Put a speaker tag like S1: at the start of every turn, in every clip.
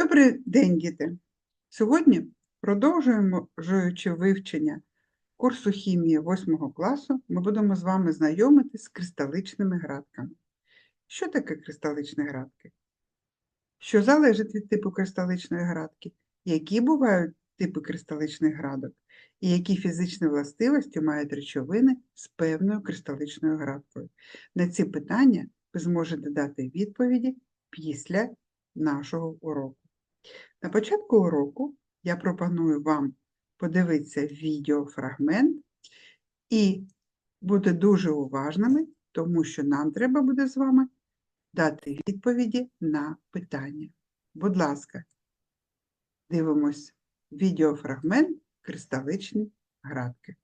S1: Добрий день, діти! Сьогодні, продовжуючи вивчення курсу хімії 8 класу, ми будемо з вами знайомитись з кристаличними градками. Що таке кристаличні градки? Що залежить від типу кристаличної градки? Які бувають типи кристаличних градок? І які фізичні властивості мають речовини з певною кристаличною градкою? На ці питання ви зможете дати відповіді після нашого уроку. На початку уроку я пропоную вам подивитися відеофрагмент і бути дуже уважними, тому що нам треба буде з вами дати відповіді на питання. Будь ласка, дивимось відеофрагмент кристаличні градки.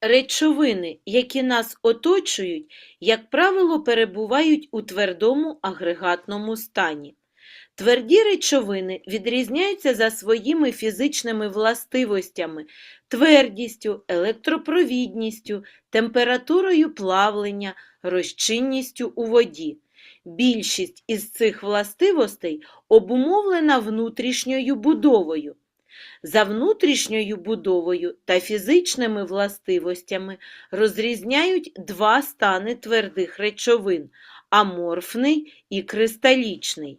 S2: Речовини, які нас оточують, як правило, перебувають у твердому агрегатному стані. Тверді речовини відрізняються за своїми фізичними властивостями, твердістю, електропровідністю, температурою плавлення, розчинністю у воді. Більшість із цих властивостей обумовлена внутрішньою будовою. За внутрішньою будовою та фізичними властивостями розрізняють два стани твердих речовин аморфний і кристалічний.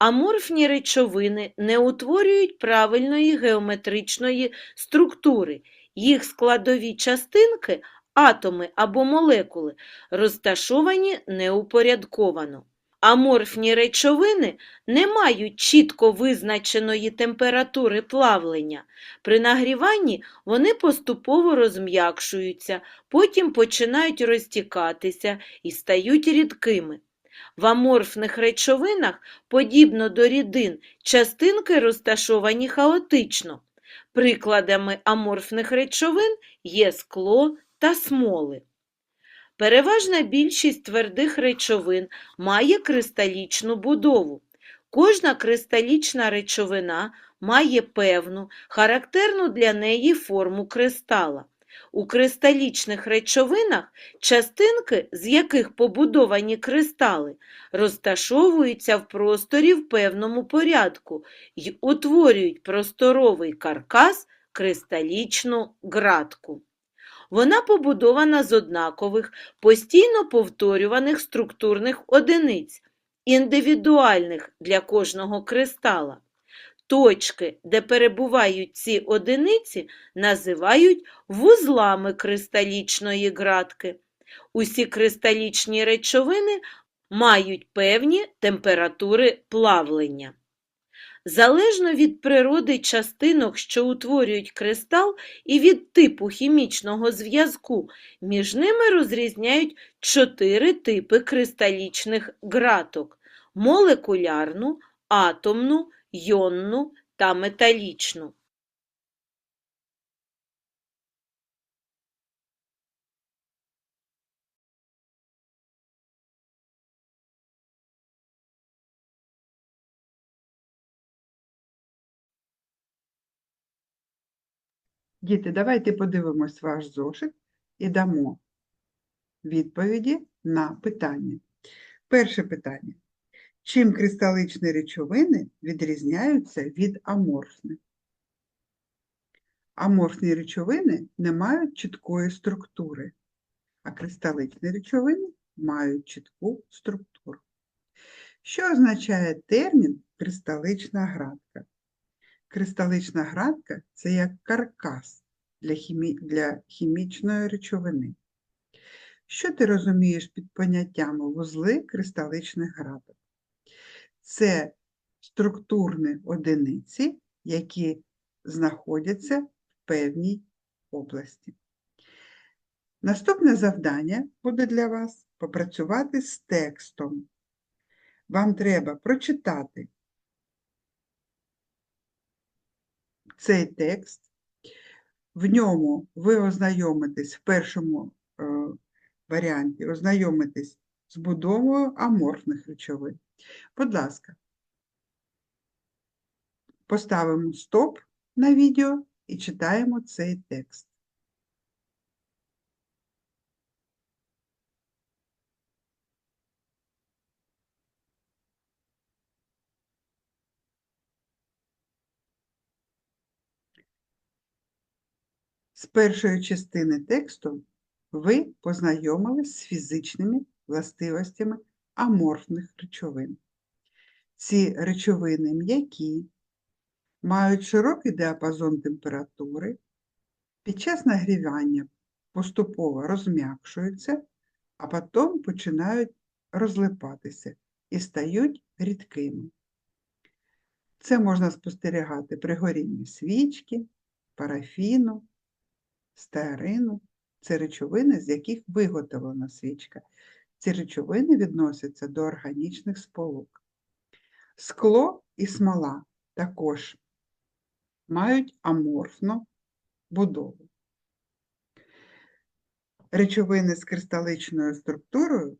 S2: Аморфні речовини не утворюють правильної геометричної структури, їх складові частинки, атоми або молекули, розташовані неупорядковано. Аморфні речовини не мають чітко визначеної температури плавлення. При нагріванні вони поступово розм'якшуються, потім починають розтікатися і стають рідкими. В аморфних речовинах, подібно до рідин, частинки розташовані хаотично. Прикладами аморфних речовин є скло та смоли. Переважна більшість твердих речовин має кристалічну будову. Кожна кристалічна речовина має певну, характерну для неї форму кристала. У кристалічних речовинах частинки, з яких побудовані кристали, розташовуються в просторі в певному порядку й утворюють просторовий каркас кристалічну ґратку. Вона побудована з однакових, постійно повторюваних структурних одиниць, індивідуальних для кожного кристала. Точки, де перебувають ці одиниці, називають вузлами кристалічної ґратки. Усі кристалічні речовини мають певні температури плавлення. Залежно від природи частинок, що утворюють кристал, і від типу хімічного зв'язку, між ними розрізняють чотири типи кристалічних ґраток – молекулярну, атомну, йонну та металічну.
S1: Діти, давайте подивимось ваш зошит і дамо відповіді на питання. Перше питання. Чим кристаличні речовини відрізняються від аморфних? Аморфні речовини не мають чіткої структури, а кристаличні речовини мають чітку структуру. Що означає термін кристалична градка? Кристалична градка це як каркас для, хімі... для хімічної речовини. Що ти розумієш під поняттями вузли кристаличних градок? Це структурні одиниці, які знаходяться в певній області. Наступне завдання буде для вас попрацювати з текстом. Вам треба прочитати цей текст, в ньому ви ознайомитесь в першому е, варіанті, ознайомитесь з будовою аморфних речовин. Будь ласка, поставимо стоп на відео і читаємо цей текст. З першої частини тексту ви познайомились з фізичними властивостями аморфних речовин. Ці речовини м'які, мають широкий діапазон температури, під час нагрівання поступово розм'якшуються, а потім починають розлипатися і стають рідкими. Це можна спостерігати при горінні свічки, парафіну, стеарину. Це речовини, з яких виготовлена свічка. Ці речовини відносяться до органічних сполук. Скло і смола також мають аморфну будову. Речовини з кристаличною структурою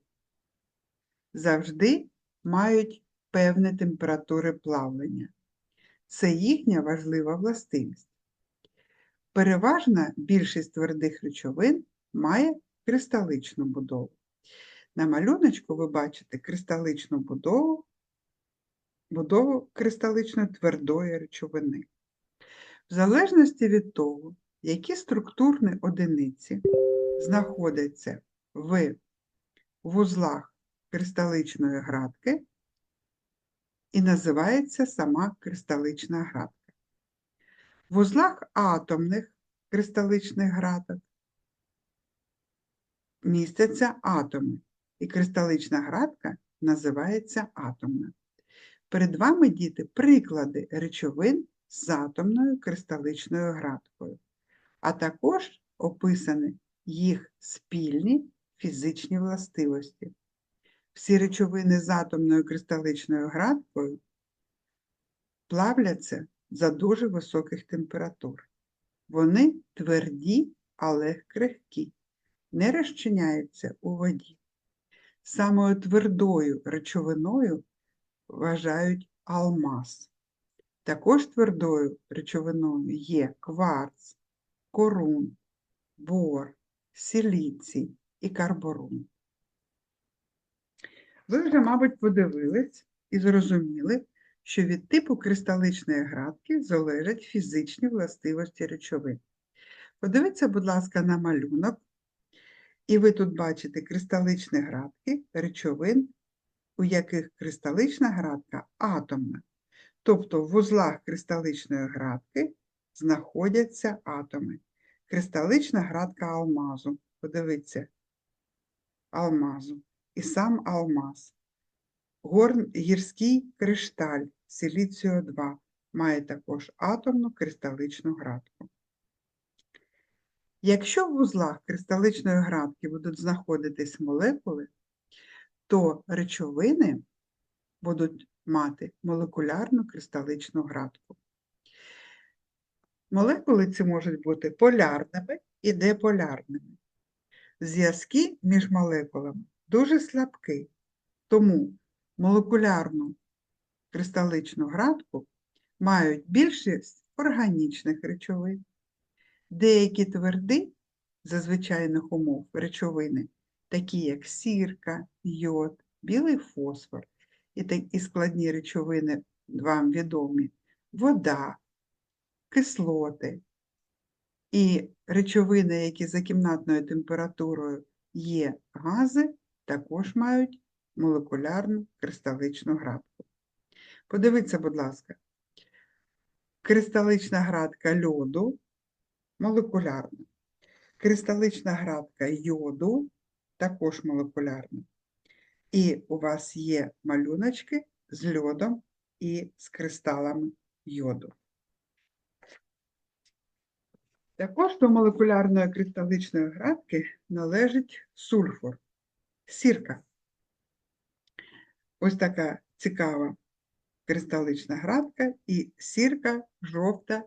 S1: завжди мають певні температури плавлення. Це їхня важлива властивість. Переважна більшість твердих речовин має кристаличну будову. На малюночку ви бачите кристаличну будову, будову кристаличної твердої речовини. В залежності від того, які структурні одиниці знаходяться в вузлах кристаличної градки, і називається сама кристалична градка. В вузлах атомних кристаличних градок містяться атоми, і кристалична градка називається атомна. Перед вами, діти, приклади речовин з атомною кристаличною градкою, а також описані їх спільні фізичні властивості. Всі речовини з атомною кристаличною градкою плавляться за дуже високих температур. Вони тверді, але крихкі, не розчиняються у воді. Самою твердою речовиною вважають алмаз. Також твердою речовиною є кварц, корун, бор, силіцій і карборун. Ви вже, мабуть, подивились і зрозуміли, що від типу кристаличної градки залежать фізичні властивості речовин. Подивіться, будь ласка, на малюнок, і ви тут бачите кристаличні градки речовин, у яких кристалична градка атомна. Тобто в вузлах кристаличної градки знаходяться атоми. Кристалична градка алмазу. Подивіться, алмазу. І сам алмаз. Горн, гірський кришталь силіціо 2 має також атомну кристаличну градку. Якщо в вузлах кристаличної градки будуть знаходитись молекули, то речовини будуть мати молекулярну кристаличну градку. Молекули ці можуть бути полярними і деполярними. Зв'язки між молекулами дуже слабкі, тому молекулярну кристаличну градку мають більшість органічних речовин. Деякі тверді, за звичайних умов речовини, такі як сірка, йод, білий фосфор і такі складні речовини вам відомі вода, кислоти і речовини, які за кімнатною температурою є гази, також мають молекулярну кристаличну градку. Подивіться, будь ласка, кристалична градка льоду молекулярна. Кристалична градка йоду також молекулярна. І у вас є малюночки з льодом і з кристалами йоду. Також до молекулярної кристаличної градки належить сульфур, сірка. Ось така цікава кристалична градка і сірка жовта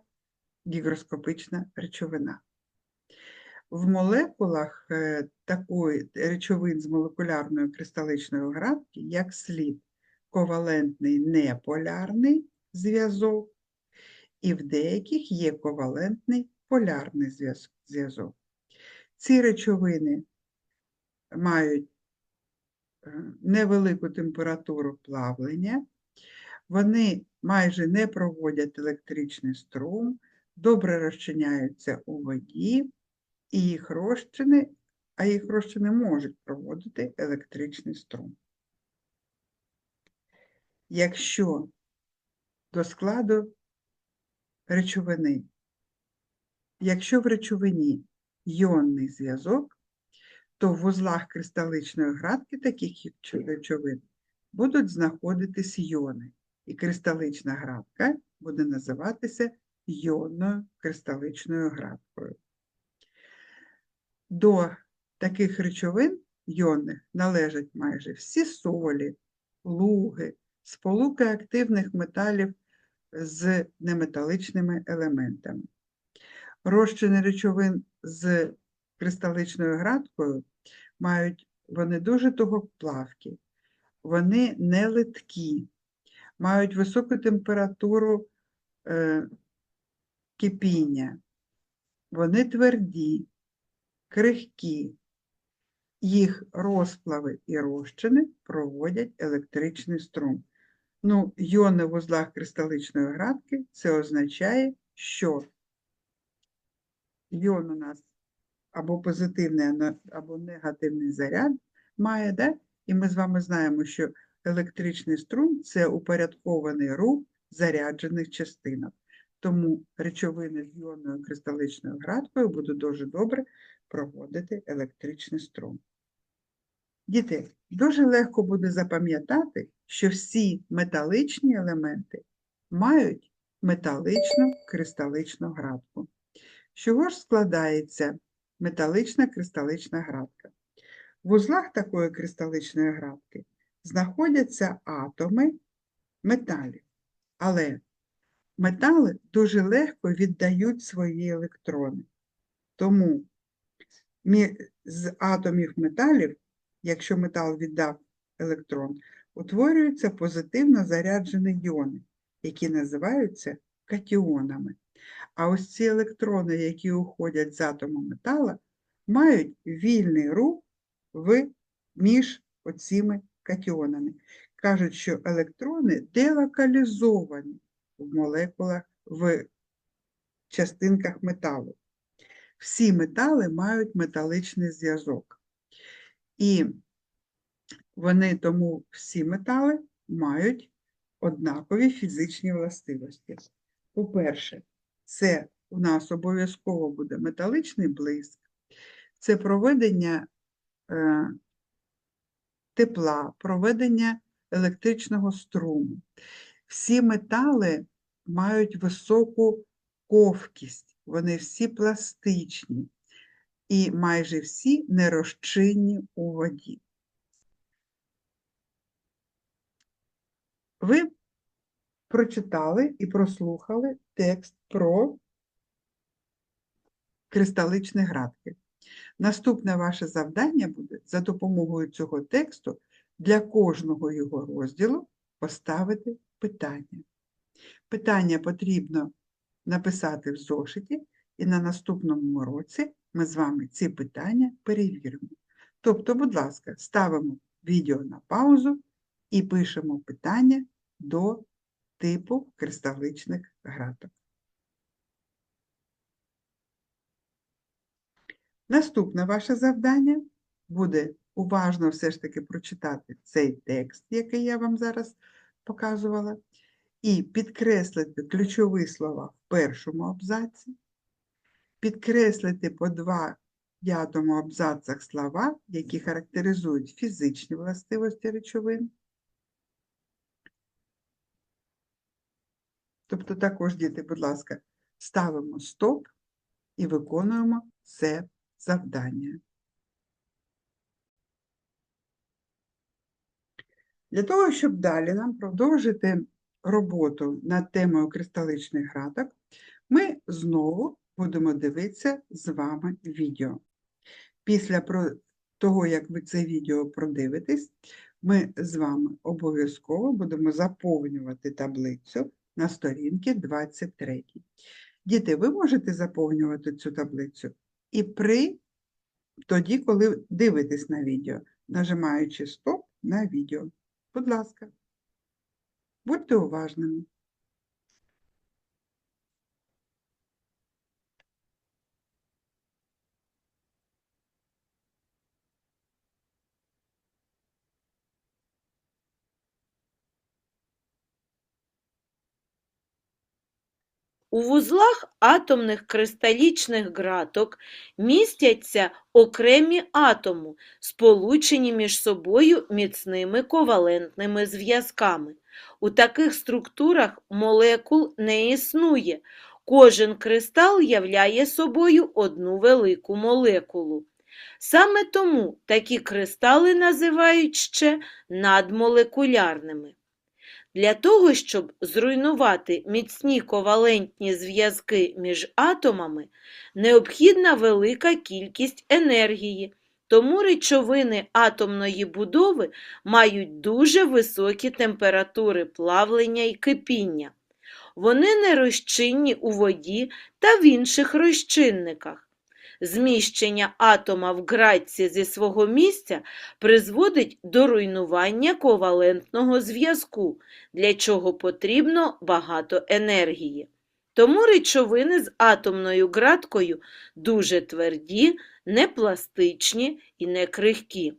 S1: гігроскопична речовина. В молекулах е, такої речовин з молекулярною кристаличною градки, як слід ковалентний неполярний зв'язок, і в деяких є ковалентний полярний зв'язок. Ці речовини мають е, невелику температуру плавлення, вони майже не проводять електричний струм, добре розчиняються у воді, і їх розчини, а їх розчини можуть проводити електричний струм. Якщо до складу речовини, якщо в речовині йонний зв'язок, то в вузлах кристаличної градки таких речо- речовин будуть знаходитись йони, і кристалична градка буде називатися йонною кристаличною градкою. До таких речовин йонних належать майже всі солі, луги, сполуки активних металів з неметаличними елементами. Розчини речовин з кристаличною градкою мають вони дуже тугоплавкі, вони не литкі, мають високу температуру е, кипіння, вони тверді, крихкі, їх розплави і розчини проводять електричний струм. Ну, йони в вузлах кристаличної градки це означає, що йон у нас або позитивний, або негативний заряд має, да? і ми з вами знаємо, що електричний струм це упорядкований рух заряджених частинок. Тому речовини з йонною кристаличною градкою будуть дуже добре проводити електричний струм. Діти, дуже легко буде запам'ятати, що всі металичні елементи мають металичну кристаличну градку. З чого ж складається металична кристалична градка? В узлах такої кристаличної градки знаходяться атоми металів, але метали дуже легко віддають свої електрони. Тому з атомів металів, якщо метал віддав електрон, утворюються позитивно заряджені іони, які називаються катіонами. А ось ці електрони, які уходять з атому метала, мають вільний рух в, між оціми катіонами. Кажуть, що електрони делокалізовані в молекулах, в частинках металу. Всі метали мають металичний зв'язок. І вони тому всі метали мають однакові фізичні властивості. По-перше, це у нас обов'язково буде металичний блиск, це проведення е, тепла, проведення електричного струму. Всі метали мають високу ковкість, вони всі пластичні і майже всі нерозчинні у воді. Ви прочитали і прослухали текст про кристаличні градки. Наступне ваше завдання буде за допомогою цього тексту для кожного його розділу поставити питання. Питання потрібно написати в зошиті, і на наступному уроці ми з вами ці питання перевіримо. Тобто, будь ласка, ставимо відео на паузу і пишемо питання до типу кристаличних градок. Наступне ваше завдання буде уважно все ж таки прочитати цей текст, який я вам зараз показувала, і підкреслити ключові слова в першому абзаці, підкреслити по два п'ятому абзацах слова, які характеризують фізичні властивості речовин. Тобто також, діти, будь ласка, ставимо стоп і виконуємо це завдання. Для того, щоб далі нам продовжити роботу над темою кристаличних градок, ми знову будемо дивитися з вами відео. Після того, як ви це відео продивитесь, ми з вами обов'язково будемо заповнювати таблицю на сторінці 23. Діти, ви можете заповнювати цю таблицю і при тоді, коли дивитесь на відео, нажимаючи стоп на відео. Будь ласка, будьте уважними.
S2: У вузлах атомних кристалічних ґраток містяться окремі атому, сполучені між собою міцними ковалентними зв'язками. У таких структурах молекул не існує. Кожен кристал являє собою одну велику молекулу. Саме тому такі кристали називають ще надмолекулярними. Для того, щоб зруйнувати міцні ковалентні зв'язки між атомами, необхідна велика кількість енергії, тому речовини атомної будови мають дуже високі температури плавлення і кипіння. Вони не розчинні у воді та в інших розчинниках. Зміщення атома в ґратці зі свого місця призводить до руйнування ковалентного зв'язку, для чого потрібно багато енергії. Тому речовини з атомною ґраткою дуже тверді, непластичні і не крихкі.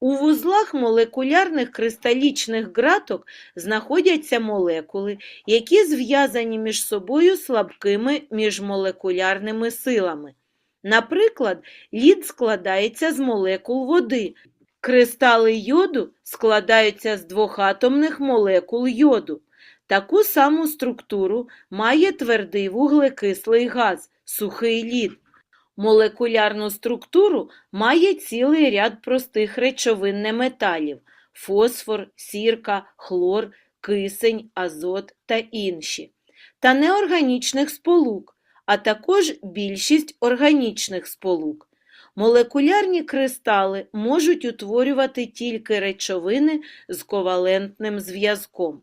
S2: У вузлах молекулярних кристалічних ґраток знаходяться молекули, які зв'язані між собою слабкими міжмолекулярними силами. Наприклад, лід складається з молекул води. Кристали йоду складаються з двохатомних молекул йоду. Таку саму структуру має твердий вуглекислий газ, сухий лід. Молекулярну структуру має цілий ряд простих речовин неметалів – фосфор, сірка, хлор, кисень, азот та інші, та неорганічних сполук, а також більшість органічних сполук. Молекулярні кристали можуть утворювати тільки речовини з ковалентним зв'язком.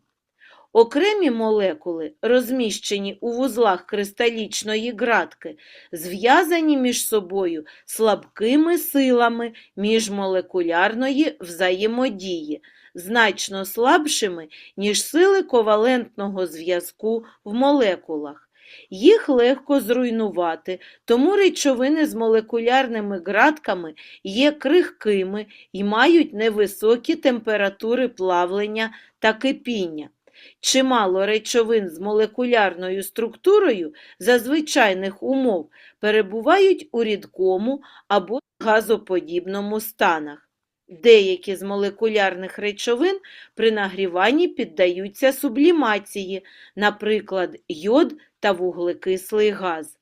S2: Окремі молекули, розміщені у вузлах кристалічної ґратки, зв'язані між собою слабкими силами міжмолекулярної взаємодії, значно слабшими, ніж сили ковалентного зв'язку в молекулах. Їх легко зруйнувати, тому речовини з молекулярними ґратками є крихкими і мають невисокі температури плавлення та кипіння. Чимало речовин з молекулярною структурою за звичайних умов перебувають у рідкому або газоподібному станах. Деякі з молекулярних речовин при нагріванні піддаються сублімації, наприклад, йод та вуглекислий газ.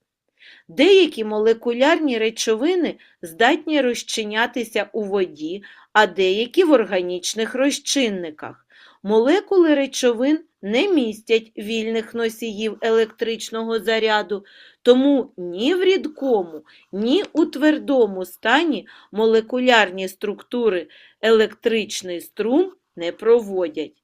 S2: Деякі молекулярні речовини здатні розчинятися у воді, а деякі в органічних розчинниках. Молекули речовин не містять вільних носіїв електричного заряду, тому ні в рідкому, ні у твердому стані молекулярні структури електричний струм не проводять.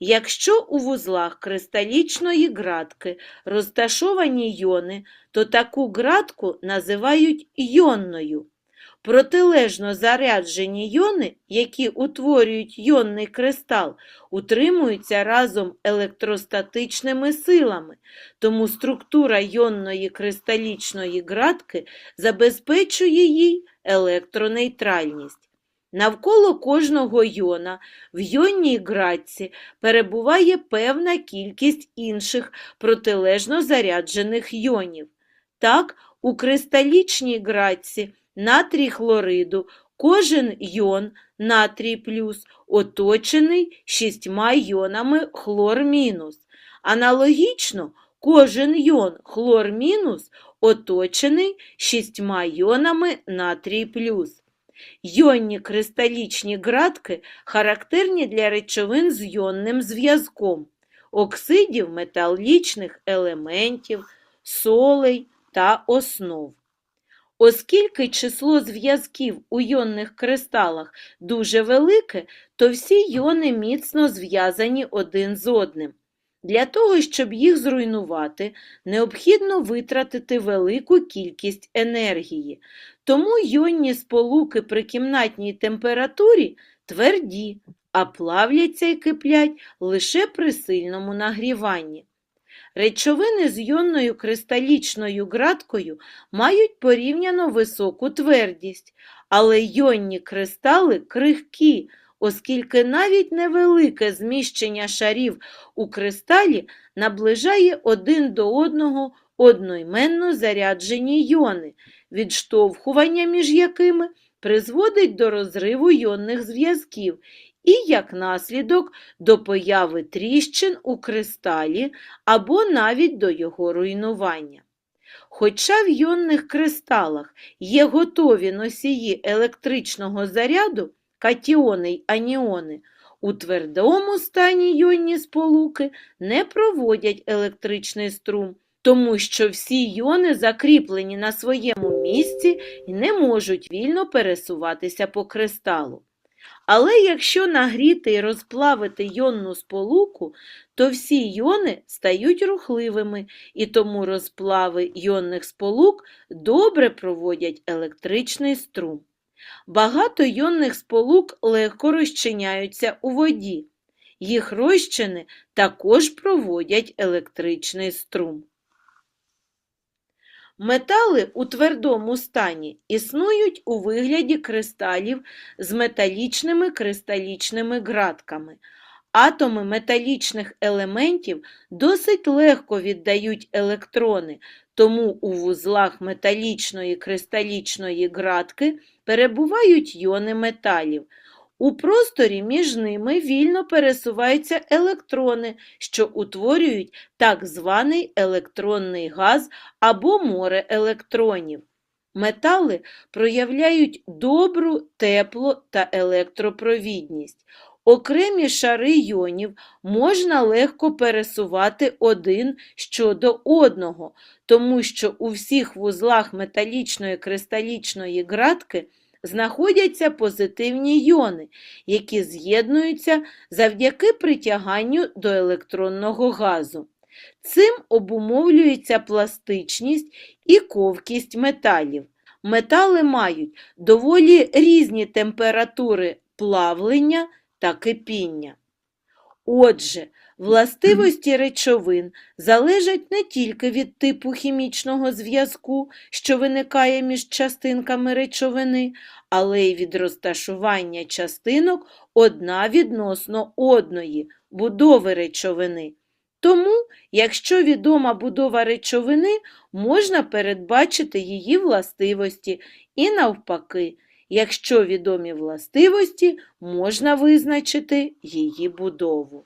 S2: Якщо у вузлах кристалічної ґратки розташовані йони, то таку ґратку називають йонною. Протилежно заряджені йони, які утворюють йонний кристал, утримуються разом електростатичними силами, тому структура йонної кристалічної ґратки забезпечує їй електронейтральність. Навколо кожного йона в йонній ґратці перебуває певна кількість інших протилежно заряджених йонів. Так, у кристалічній ґратці натрій хлориду кожен йон натрій плюс оточений шістьма йонами хлор мінус. Аналогічно, кожен йон хлор мінус оточений шістьма йонами натрій плюс. Йонні кристалічні ґратки характерні для речовин з йонним зв'язком, оксидів металічних елементів, солей та основ. Оскільки число зв'язків у йонних кристалах дуже велике, то всі йони міцно зв'язані один з одним. Для того, щоб їх зруйнувати, необхідно витратити велику кількість енергії. Тому йонні сполуки при кімнатній температурі тверді, а плавляться і киплять лише при сильному нагріванні. Речовини з йонною кристалічною ґраткою мають порівняно високу твердість, але йонні кристали крихкі, оскільки навіть невелике зміщення шарів у кристалі наближає один до одного одноіменно заряджені йони, відштовхування між якими призводить до розриву йонних зв'язків і, як наслідок, до появи тріщин у кристалі або навіть до його руйнування. Хоча в йонних кристалах є готові носії електричного заряду, катіони й аніони, у твердому стані йонні сполуки не проводять електричний струм, тому що всі йони закріплені на своєму місці і не можуть вільно пересуватися по кристалу. Але якщо нагріти і розплавити йонну сполуку, то всі йони стають рухливими, і тому розплави йонних сполук добре проводять електричний струм. Багато йонних сполук легко розчиняються у воді. Їх розчини також проводять електричний струм. Метали у твердому стані існують у вигляді кристалів з металічними кристалічними ґратками. Атоми металічних елементів досить легко віддають електрони, тому у вузлах металічної кристалічної ґратки перебувають йони металів. У просторі між ними вільно пересуваються електрони, що утворюють так званий електронний газ або море електронів. Метали проявляють добру тепло та електропровідність. Окремі шари йонів можна легко пересувати один щодо одного, тому що у всіх вузлах металічної кристалічної ґратки знаходяться позитивні йони, які з'єднуються завдяки притяганню до електронного газу. Цим обумовлюється пластичність і ковкість металів. Метали мають доволі різні температури плавлення та кипіння. Отже, властивості речовин залежать не тільки від типу хімічного зв'язку, що виникає між частинками речовини, але й від розташування частинок одна відносно одної, будови речовини. Тому, якщо відома будова речовини, можна передбачити її властивості і навпаки, якщо відомі властивості, можна визначити її будову.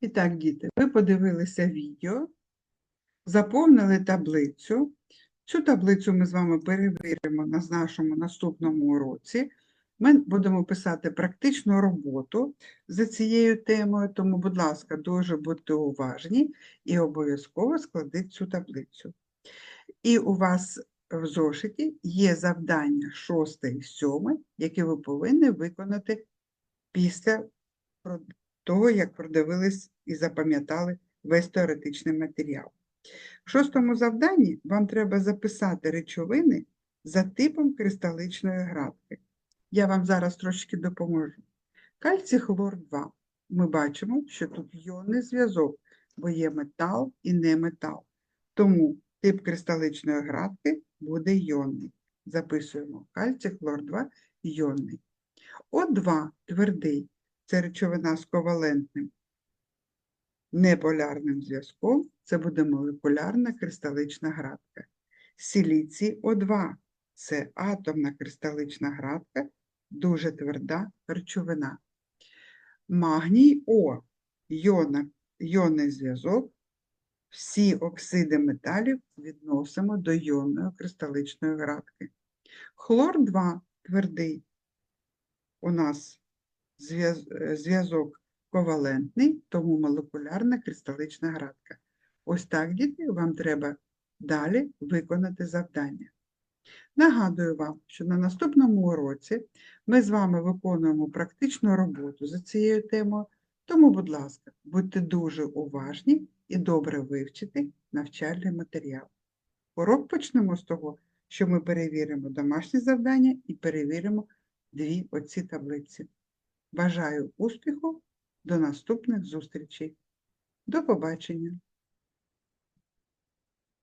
S1: І так, діти, ви подивилися відео, заповнили таблицю. Цю таблицю ми з вами перевіримо на нашому наступному уроці. Ми будемо писати практичну роботу за цією темою, тому, будь ласка, дуже будьте уважні і обов'язково складіть цю таблицю. І у вас в зошиті є завдання 6 і 7, які ви повинні виконати після того, як продивились і запам'ятали весь теоретичний матеріал. В шостому завданні вам треба записати речовини за типом кристаличної градки. Я вам зараз трошки допоможу. Кальцій хлор 2. Ми бачимо, що тут йонний зв'язок, бо є метал і неметал. Тому тип кристаличної градки буде йонний. Записуємо кальцій хлор 2 йонний. О2 твердий це речовина з ковалентним неполярним зв'язком, це буде молекулярна кристалична градка. Сіліцій О2 це атомна кристалична градка, дуже тверда речовина. Магній О йона, йонний зв'язок. Всі оксиди металів відносимо до йонної кристаличної градки. Хлор 2 твердий. У нас зв'язок ковалентний, тому молекулярна кристалична градка. Ось так, діти, вам треба далі виконати завдання. Нагадую вам, що на наступному уроці ми з вами виконуємо практичну роботу за цією темою, тому, будь ласка, будьте дуже уважні і добре вивчити навчальний матеріал. Урок почнемо з того, що ми перевіримо домашні завдання і перевіримо дві оці таблиці. Бажаю успіху! До наступних зустрічей. До побачення!